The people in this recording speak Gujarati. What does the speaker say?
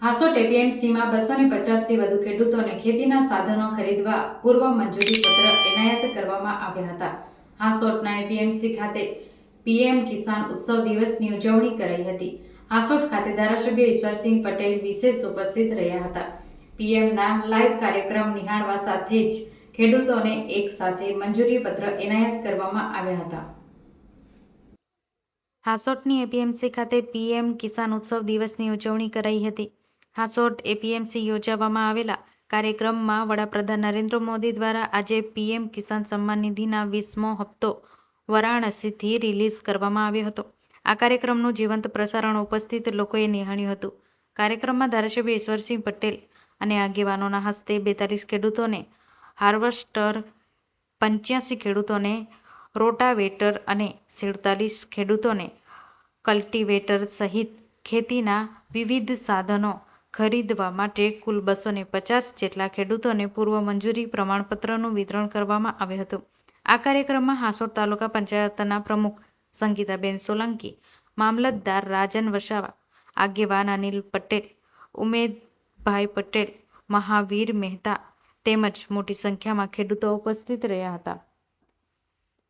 હાસોટ એપીએમસીમાં બસો ને પચાસથી વધુ ખેડૂતોને ખેતીના સાધનો ખરીદવા પૂર્વ મંજૂરી પત્ર એનાયત કરવામાં આવ્યા હતા. હાસોટના એપીએમસી ખાતે પીએમ કિસાન ઉત્સવ દિવસની ઉજવણી કરાઈ હતી. હાસોટ ખાતે ધારાસભ્ય ઈશ્વરસિંહ પટેલ વિશેષ ઉપસ્થિત રહ્યા હતા. પીએમના લાઈવ કાર્યક્રમ નિહાળવા સાથે જ ખેડૂતોને એક સાથે મંજૂરી પત્ર એનાયત કરવામાં આવ્યા હતા. હાસોટની એપીએમસી ખાતે પીએમ કિસાન ઉત્સવ દિવસની ઉજવણી કરાઈ હતી. હાસોટ એપીએમસી યોજાવામાં આવેલા કાર્યક્રમમાં વડાપ્રધાન નરેન્દ્ર મોદી દ્વારા આજે પીએમ કિસાન સન્માન નિધિના વીસમો હપ્તો વારાણસીથી રિલીઝ કરવામાં આવ્યો હતો. આ કાર્યક્રમનું જીવંત પ્રસારણ ઉપસ્થિત લોકોએ નિહાળ્યું હતું. કાર્યક્રમમાં ધારાસભ્ય ઈશ્વરસિંહ પટેલ અને આગેવાનોના હસ્તે બેતાલીસ ખેડૂતોને હાર્વસ્ટર, પંચ્યાસી ખેડૂતોને રોટાવેટર અને સુડતાલીસ ખેડૂતોને કલ્ટિવેટર સહિત ખેતીના વિવિધ સાધનો ખરીદવા માટે કુલ બસોને પચાસ જેટલા ખેડૂતોને પૂર્વ મંજૂરી પ્રમાણપત્રનું વિતરણ કરવામાં આવ્યું હતું. આ કાર્યક્રમમાં હાસોટ તાલુકા પંચાયતના પ્રમુખ સંગીતાબેન સોલંકી, મામલતદાર રાજન વસાવા, આગેવાન અનિલ પટેલ, ઉમેદભાઈ પટેલ, મહાવીર મહેતા તેમજ મોટી સંખ્યામાં ખેડૂતો ઉપસ્થિત રહ્યા હતા.